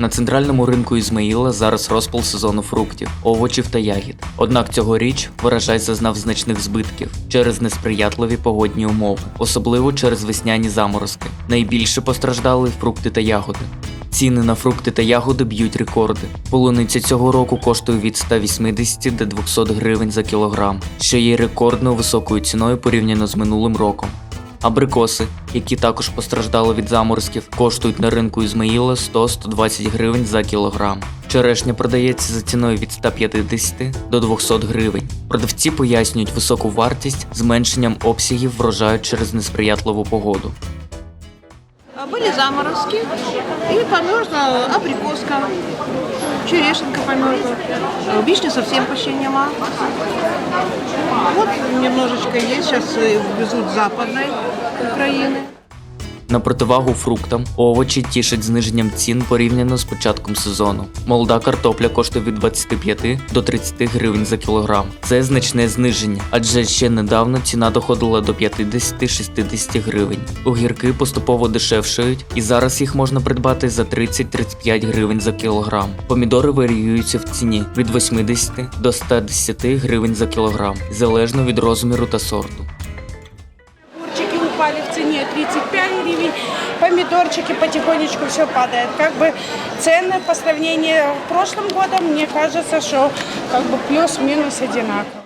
На центральному ринку Ізмаїла зараз розпал сезону фруктів, овочів та ягід. Однак цьогоріч врожай зазнав значних збитків через несприятливі погодні умови, особливо через весняні заморозки. Найбільше постраждали фрукти та ягоди. Ціни на фрукти та ягоди б'ють рекорди. Полуниця цього року коштує від 180 до 200 гривень за кілограм, що є рекордно високою ціною порівняно з минулим роком. Абрикоси, які також постраждали від заморозків, коштують на ринку Ізмаїла 100-120 гривень за кілограм. Черешня продається за ціною від 150 до 200 гривень. Продавці пояснюють високу вартість зменшенням обсягів врожаю через несприятливу погоду. А Были заморозки, и померзла абрикоска, черешенка померзла, Э, вишни совсем почти нема. Вот немножечко есть, сейчас э, везут с западной Украины. На противагу фруктам, овочі тішать зниженням цін порівняно з початком сезону. Молода картопля коштує від 25 до 30 гривень за кілограм. Це значне зниження, адже ще недавно ціна доходила до 50-60 гривень. Огірки поступово дешевшають, і зараз їх можна придбати за 30-35 гривень за кілограм. Помідори варіюються в ціні від 80 до 110 гривень за кілограм, залежно від розміру та сорту Огурчики упали в цене 35 гривен, помидорчики потихонечку все падает. Как бы цены по сравнению с прошлым годом, мне кажется, что как бы плюс-минус одинаковые.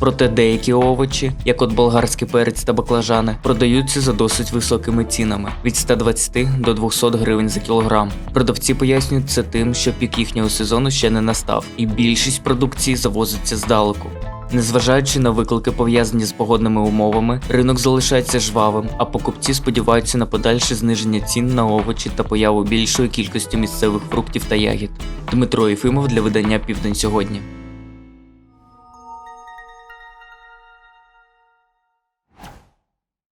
Проте деякі овочі, як от болгарський перець та баклажани, продаються за досить високими цінами від 120 до 200 гривень за кілограм. Продавці пояснюють це тим, що пік їхнього сезону ще не настав, і більшість продукції завозиться здалеку. Незважаючи на виклики, пов'язані з погодними умовами, ринок залишається жвавим, а покупці сподіваються на подальше зниження цін на овочі та появу більшої кількості місцевих фруктів та ягід. Дмитро Єфимов для видання Південь сьогодні.